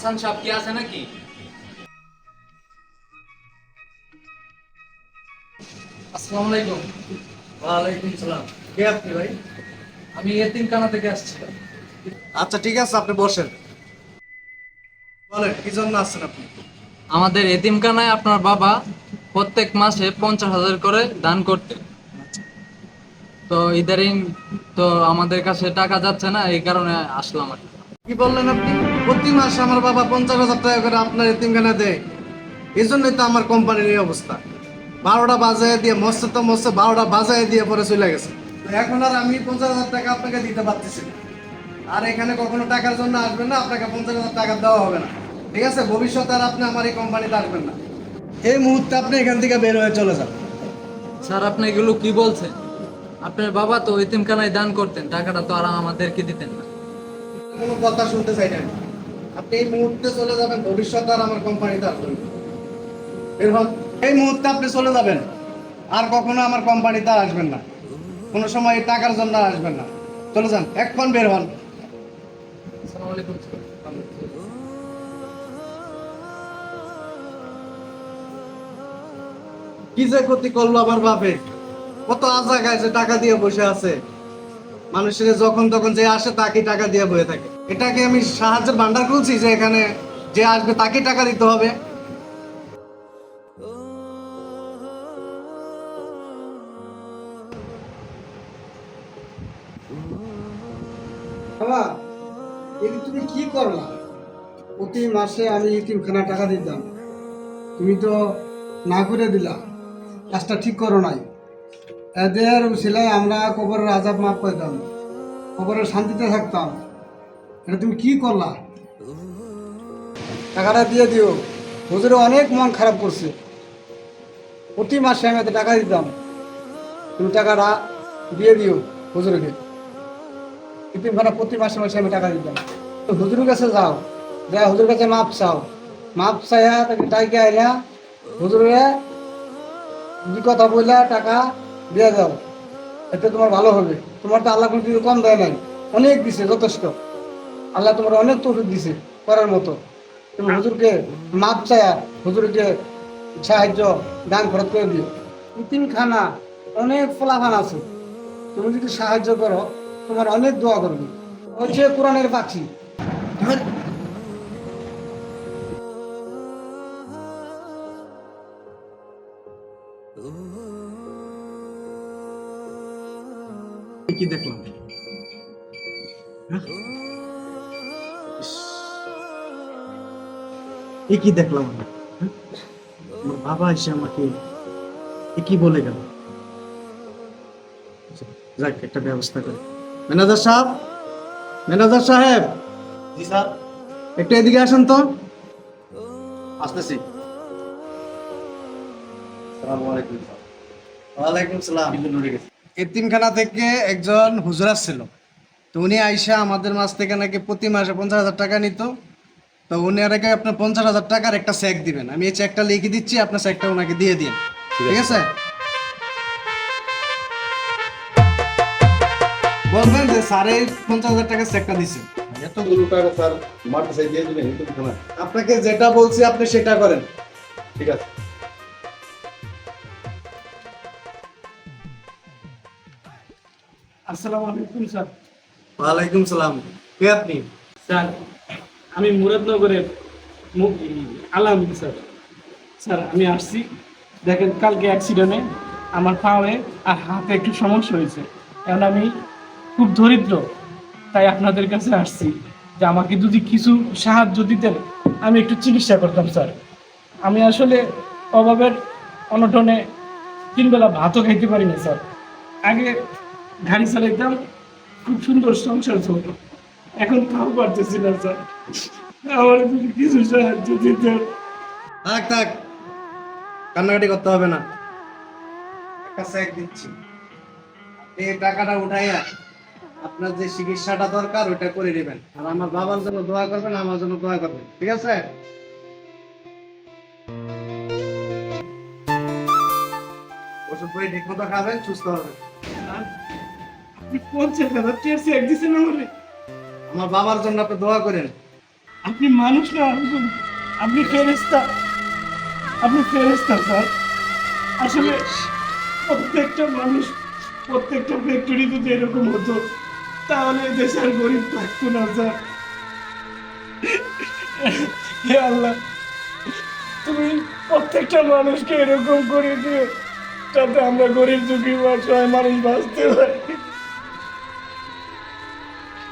হাসান সাহেব কি আছে নাকি? আসসালামু আলাইকুম। ওয়ালাইকুম সালাম। কে আপনি ভাই? আমি এতিমখানা থেকে আসছিলাম আচ্ছা ঠিক আছে আপনি বসেন। বলেন কি জন্য আসছেন আপনি? আমাদের এতিমখানায় আপনার বাবা প্রত্যেক মাসে পঞ্চাশ হাজার করে দান করতে তো ইদারিং তো আমাদের কাছে টাকা যাচ্ছে না এই কারণে আসলাম আর কি। কি বললেন আপনি? প্রতি মাসে আমার বাবা পঞ্চাশ হাজার টাকা করে আপনার এতিমখানা দেয়। এই জন্যই তো আমার কোম্পানির এই অবস্থা। বারোটা বাজায় দিয়ে মস্ত তো মস্ত বারোটা বাজায় দিয়ে পরে চলে গেছে। তো এখন আর আমি পঞ্চাশ হাজার টাকা আপনাকে দিতে পারতেছি না। আর এখানে কখনো টাকার জন্য আসবেন না আপনাকে পঞ্চাশ হাজার টাকা দেওয়া হবে না। ঠিক আছে? ভবিষ্যতে আর আপনি আমার এই কোম্পানিতে আসবেন না। এই মুহূর্তে আপনি এখান থেকে বের হয়ে চলে যান। স্যার আপনি এগুলো কি বলছেন? আপনার বাবা তো এতিমখানায় দান করতেন টাকাটা তো আর আমাদেরকে দিতেন না। কোনো কথা শুনতে চাই না আপনি এই মুহূর্তে চলে যাবেন ভবিষ্যতে আর আমার কোম্পানিতে আসবেন বের হন। এই মুহূর্তে আপনি চলে যাবেন আর কখনো আমার কোম্পানিতে আসবেন না। কোনো সময় এই টাকার জন্য আসবেন না। চলে যান এখন বের হন। কি যে ক্ষতি করল আমার বাপে? কত আশা গায়ে যে টাকা দিয়ে বসে আছে। মানুষের যখন তখন যে আসে তাকে টাকা দিয়ে বসে থাকে। এটাকে আমি সাহায্যের ভান্ডার খুলছি যে এখানে যে আসবে তাকে টাকা দিতে হবে। বাবা এই তুমি কি করলা? প্রতি মাসে আমি ইতিমখানা টাকা দিতাম। তুমি তো না করে দিলা। কাজটা ঠিক করো নাই। এদের ছেলে আমরা কবরের আজাব মাফ পেতাম কবরের শান্তিতে থাকতাম। এটা তুমি কি করলা? টাকাটা দিয়ে দিও। হুজুরে অনেক মন খারাপ করছে। প্রতি মাসে আমি এত টাকা দিতাম। তুমি টাকাটা দিয়ে দিও হুজুরকে। ইতিমখানা প্রতি মাসে মাসে আমি টাকা দিতাম। তো হুজুরের কাছে যাও। যা হুজুর কাছে মাপ চাও, মাপ চাইয়া তাকে টাইকে আইলা, হুজুরে দুই কথা বললা টাকা দিয়ে দাও। এতে তোমার ভালো হবে। তোমার তো আল্লাহ কোনো কম দেয় নাই। অনেক দিছে, যথেষ্ট। আল্লাহ তোমার অনেক তৌফিক দিছে করার মতো। তুমি হুজুরকে মাপ চায়া হুজুরকে সাহায্য দান খরচ করে দিও। ইতিমখানা অনেক ফলাফান আছে। তুমি যদি সাহায্য করো, তোমার অনেক দোয়া করবে। হচ্ছে কোরআনের পাখি। কি দেখলাম? এ কি দেখলাম আমি? আমার বাবা এসে আমাকে এ কি বলে গেল। আচ্ছা, যাক একটা ব্যবস্থা করে। ম্যানেজার সাহেব ম্যানেজার সাহেব। জি স্যার। একটু এদিকে আসেন তো। আসতেছি। এতিমখানা থেকে একজন হুজুর আসছিল। তো উনি আইসা আমাদের মাছ থেকে নাকি প্রতি মাসে পঞ্চাশ হাজার টাকা নিত। তো উনি আর আপনার পঞ্চাশ হাজার টাকার একটা চেক দিবেন। আমি এই চেকটা লিখে দিচ্ছি আপনার চেকটা ওনাকে দিয়ে দিন। ঠিক আছে। বলবেন যে স্যারে পঞ্চাশ হাজার টাকার চেকটা দিচ্ছে এতগুলো টাকা স্যার মাঠে সাই দিয়ে দিবেন কিন্তু আপনাকে যেটা বলছি আপনি সেটা করেন। ঠিক আছে। আসসালামু আলাইকুম স্যার। ওয়ালাইকুম সালাম। কে আপনি? স্যার আমি মুরাদনগরের আলাম স্যার। স্যার, আমি আসছি। দেখেন, কালকে অ্যাক্সিডেন্টে আমার পায়ে আর হাতে একটু সমস্যা হয়েছে। এখন আমি খুব দরিদ্র, তাই আপনাদের কাছে আসছি যে আমাকে যদি কিছু সাহায্য দিতেন, আমি একটু চিকিৎসা করতাম, স্যার। আমি আসলে অভাবের অনটনে তিনবেলা ভাতও খাইতে পারি না, স্যার। আগে গাড়ি চালাইতাম, খুব সুন্দর সংসার চলতো। এখন তাও পারতেছি না, স্যার। আমার কিছু সাহায্য দিতেন। থাক থাক। কান্নাকাটি করতে হবে না। একটা চেক দিচ্ছি। এই টাকাটা উঠাইয়া আপনার যে চিকিৎসাটা দরকার ওটা করে নেবেন। আর আমার বাবার জন্য দোয়া করবেন আমার জন্য দোয়া করবেন। ঠিক আছে? ওষুধ করে ঠিক মতো খাবেন সুস্থ হবেন। আপনি পঞ্চাশ হাজার চেক দিচ্ছেন আমার বাবার জন্য আপনি দোয়া করেন। আপনি মানুষ না, আপনি ফেরেস্তা আপনি ফেরেস্তা স্যার। আসলে প্রত্যেকটা মানুষ, প্রত্যেকটা ফ্যাক্টরি যদি এরকম হতো, তাহলে এই দেশে আর গরিব থাকতো না, স্যার। হে আল্লাহ, তুমি প্রত্যেকটা মানুষকে এরকম করে দিও যাতে আমরা গরিব দুঃখী মানুষ বাঁচতে পারি।